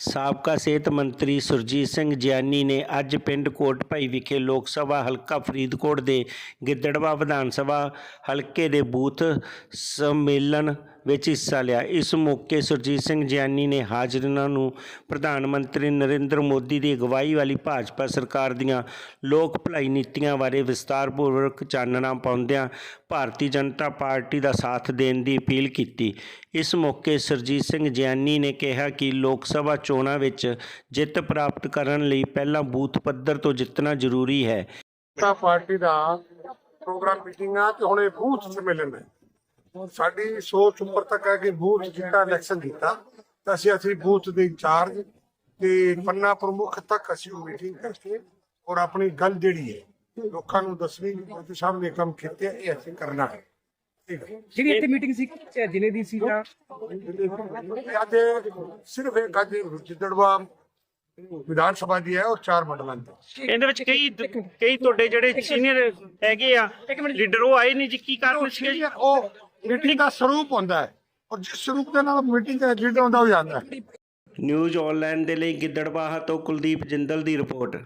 ਸਾਬਕਾ ਸਿਹਤ ਮੰਤਰੀ ਸੁਰਜੀਤ ਸਿੰਘ ਜਿਆਨੀ ਨੇ ਅੱਜ ਪਿੰਡ ਕੋਟਭਾਈ ਵਿਖੇ ਲੋਕ ਸਭਾ ਹਲਕਾ ਫਰੀਦਕੋਟ ਦੇ ਗਿੱਦੜਵਾ ਵਿਧਾਨ ਸਭਾ ਹਲਕੇ ਦੇ ਬੂਥ ਸੰਮੇਲਨ ਵਿੱਚ ਹਿੱਸਾ ਲਿਆ। ਇਸ ਮੌਕੇ ਸੁਰਜੀਤ ਸਿੰਘ ਜਿਆਨੀ ਨੇ ਹਾਜ਼ਰੀਨਾਂ ਨੂੰ ਪ੍ਰਧਾਨ ਮੰਤਰੀ ਨਰਿੰਦਰ ਮੋਦੀ ਦੀ ਅਗਵਾਈ ਵਾਲੀ ਭਾਜਪਾ ਸਰਕਾਰ ਦੀਆਂ ਲੋਕ ਭਲਾਈ ਨੀਤੀਆਂ ਬਾਰੇ ਵਿਸਤਾਰਪੂਰਵਕ ਚਾਨਣਾ ਪਾਉਂਦਿਆਂ ਭਾਰਤੀ ਜਨਤਾ ਪਾਰਟੀ ਦਾ ਸਾਥ ਦੇਣ ਦੀ ਅਪੀਲ ਕੀਤੀ। ਇਸ ਮੌਕੇ ਸੁਰਜੀਤ ਸਿੰਘ ਜਿਆਨੀ ਨੇ ਕਿਹਾ ਕਿ ਲੋਕ ਸਭਾ ਚੋਣਾਂ ਵਿੱਚ ਜਿੱਤ ਪ੍ਰਾਪਤ ਕਰਨ ਲਈ ਪਹਿਲਾਂ ਬੂਥ ਪੱਧਰ ਤੋਂ ਜਿੱਤਣਾ ਜ਼ਰੂਰੀ ਹੈ। ਜਨਤਾ ਪਾਰਟੀ ਦਾ ਪ੍ਰੋਗਰਾਮ ਮੀਟਿੰਗ ਆ ਤੇ ਹੁਣ ਇਹ ਬੂਥ ਸੰਮੇਲਨ ਹੈ। ਸਾਡੀ ਸੋਚ ਉੱਪਰ ਤੱਕ ਹੈ ਕਿ ਬੂਥ ਜਿੱਤਾ ਇਲੈਕਸ਼ਨ ਕੀਤਾ ਤਾਂ ਅਸੀਂ ਅਸੀਂ ਬੂਥ ਦੇ ਇੰਚਾਰਜ ਤੇ ਪੰਨਾ ਪ੍ਰਮੁੱਖ ਤੱਕ ਅਸੀਂ ਉਹ ਮੀਟਿੰਗ ਕਰਕੇ ਔਰ ਆਪਣੀ ਗੱਲ ਜਿਹੜੀ ਹੈ ਲੋਕਾਂ ਨੂੰ ਦੱਸਣੀ ਕਿ ਸਾਹਿਬ ਨੇ ਕੰਮ ਕੀਤੇ ਇਹ ਅਸੀਂ ਕਰਨਾ ਹੈ। ਜਿਹੜੀ ਇੱਥੇ ਮੀਟਿੰਗ ਸੀ ਜ਼ਿਲ੍ਹੇ ਦੀ ਸੀ ਜਾਂ? ਅੱਜ ਸਿਰਫ ਇੱਕ ਅੱਜ ਜਿੱਦੜਵਾ ਵਿਧਾਨ ਸਭਾ ਦੀ ਹੈ ਔਰ ਚਾਰ ਮੰਡਲਾਂ ਦੀ। ਇਹਦੇ ਵਿੱਚ ਕਈ ਕਈ ਤੁਹਾਡੇ ਜਿਹੜੇ ਸੀਨੀਅਰ ਹੈਗੇ ਆ ਲੀਡਰ ਉਹ ਆਏ ਨਹੀਂ ਜੀ ਕੀ ਕਾਰਨ ਸੀਗੇ ਜੀ? ਉਹ ਮੀਟਿੰਗ ਦਾ ਸਰੂਪ ਹੁੰਦਾ ਹੈ ਔਰ ਜਿਸ ਸਰੂਪ ਦੇ ਨਾਲ ਮੀਟਿੰਗ ਦਾ ਲੀਡਰ ਹੁੰਦਾ ਉਹ ਜਾਂਦਾ ਹੈ। ਨਿਊਜ਼ ਆਨਲਾਈਨ ਦੇ ਲਈ ਗਿੱਦੜਵਾਹਾ ਤੋਂ ਕੁਲਦੀਪ ਜਿੰਦਲ ਦੀ ਰਿਪੋਰਟ।